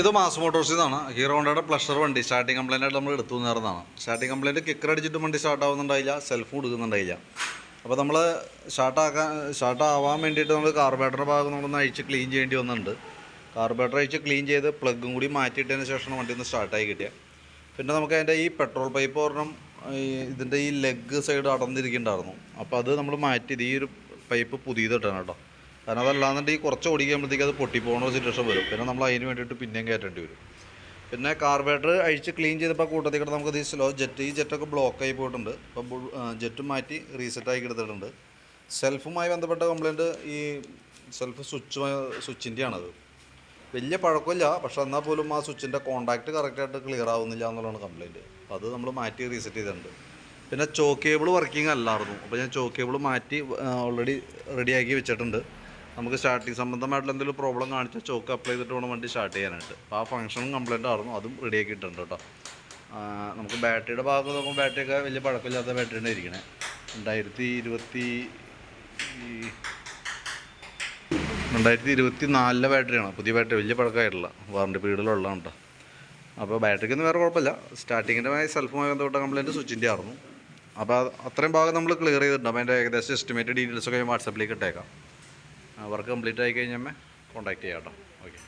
ഇത് മാസ് മോട്ടോഴ്സിൽ നിന്നാണ് ഹീറോ ഹോണ്ടയുടെ പ്ലഷർ വണ്ടി. സ്റ്റാർട്ടിംഗ് കംപ്ലൈന്റ് ആയിട്ട് നമ്മൾ എടുത്തു നേർന്നതാണ് സ്റ്റാർട്ടിംഗ് കംപ്ലൈന്റ് കിക്കർ അടിച്ചിട്ട് വണ്ടി സ്റ്റാർട്ട് ആവുന്നുണ്ടായില്ല. സെൽഫ് കൊടുക്കുന്നുണ്ടായില്ല അപ്പോൾ നമ്മൾ സ്റ്റാർട്ടാക്കാൻ സ്റ്റാർട്ടാവാൻ വേണ്ടിയിട്ട് നമ്മൾ കാർബേറ്റർ ഭാഗം നമ്മളൊന്ന് അഴിച്ച് ക്ലീൻ ചെയ്യേണ്ടി വന്നിട്ടുണ്ട്. കാർബേറ്റർ അഴിച്ച് ക്ലീൻ ചെയ്ത് പ്ലഗും കൂടി മാറ്റിയിട്ടതിന് ശേഷമാണ് വണ്ടി ഒന്ന് സ്റ്റാർട്ടായി കിട്ടിയ. പിന്നെ നമുക്ക് അതിന്റെ ഈ പെട്രോൾ പൈപ്പ് ഒരെണ്ണം ഇതിന്റെ ഈ ലെഗ് സൈഡ് അടർന്നിരിക്കുന്നുണ്ടായിരുന്നു. അപ്പോൾ അത് നമ്മൾ മാറ്റി ഈ ഒരു പൈപ്പ് പുതിയതിട്ടാണ് കേട്ടോ. കാരണം അതല്ലാന്നുണ്ടെങ്കിൽ കുറച്ച് ഓടിക്കുമ്പോഴത്തേക്ക് അത് പൊട്ടിപ്പോകണ സിറ്റുവേഷൻ വരും. പിന്നെ നമ്മൾ അതിന് വേണ്ടിയിട്ട് പിന്നെയും കയറ്റേണ്ടി വരും. പിന്നെ കാർബേറ്റർ അഴിച്ച് ക്ലീൻ ചെയ്തപ്പോൾ കൂട്ടത്തിൽ കൂടെ നമുക്ക് ഈ സ്ലോ ജെറ്റ് ഈ ജെറ്റൊക്കെ ബ്ലോക്ക് ആയി പോയിട്ടുണ്ട്. അപ്പോൾ ജെറ്റ് മാറ്റി റീസെറ്റ് ആക്കി എടുത്തിട്ടുണ്ട് സെൽഫുമായി ബന്ധപ്പെട്ട കംപ്ലയിന്റ് ഈ സെൽഫ് സ്വിച്ച് സ്വിച്ചിന്റെയാണത് വലിയ പഴക്കമില്ല. പക്ഷെ എന്നാൽ പോലും ആ സ്വിച്ചിന്റെ കോണ്ടാക്റ്റ് കറക്റ്റായിട്ട് ക്ലിയർ ആവുന്നില്ല എന്നുള്ളതാണ് കംപ്ലയിന്റ് അത് നമ്മൾ മാറ്റി റീസെറ്റ് ചെയ്തിട്ടുണ്ട്. പിന്നെ ചോക്ക് കേബിൾ വർക്കിംഗ് അല്ലായിരുന്നു. അപ്പോൾ ഞാൻ ചോക്ക് കേബിൾ മാറ്റി ഓൾറെഡി റെഡിയാക്കി വെച്ചിട്ടുണ്ട്. നമുക്ക് സ്റ്റാർട്ടിങ് സംബന്ധമായിട്ടുള്ള എന്തെങ്കിലും പ്രോബ്ലം കാണിച്ചാൽ ചോക്ക് അപ്ലൈ ചെയ്തിട്ട് വേണം വണ്ടി സ്റ്റാർട്ട് ചെയ്യാനായിട്ട്. അപ്പോൾ ആ ഫംഗ്ഷനും കംപ്ലയിന്റ് ആയിരുന്നു. അതും റെഡിയാക്കിയിട്ടുണ്ട് കേട്ടോ. നമുക്ക് ബാറ്ററിയുടെ ഭാഗത്ത് നോക്കുമ്പോൾ ബാറ്ററിയൊക്കെ വലിയ പഴക്കമില്ലാത്ത ബാറ്ററിയാണ് ഇരിക്കണേ. രണ്ടായിരത്തി ഇരുപത്തി രണ്ടായിരത്തി ഇരുപത്തി നാലിലെ ബാറ്ററിയാണ് പുതിയ ബാറ്ററി വലിയ പഴക്കമായിട്ടുള്ള. വാറണ്ടി പീരീഡിലുള്ളതാണ് കേട്ടോ. അപ്പോൾ ബാറ്ററിക്കൊന്നും വേറെ കുഴപ്പമില്ല. സ്റ്റാർട്ടിങ്ങിന്റെ സെൽഫുമായി ബന്ധപ്പെട്ട കംപ്ലയിന്റ് സ്വിച്ചിന്റെ ആയിരുന്നു. അപ്പോൾ അത്രയും ഭാഗം നമ്മൾ ക്ലിയർ ചെയ്തിട്ടുണ്ട്. അപ്പോൾ അതിന്റെ ഏകദേശം എസ്റ്റിമേറ്റഡ് ഡീറ്റെയിൽസൊക്കെ ഞാൻ വാട്സപ്പിലേക്ക് ഇട്ടേക്കാം. വർക്ക് കംപ്ലീറ്റ് ആയി കോൺടാക്ട് ചെയ്യാം കേട്ടോ. ഓക്കെ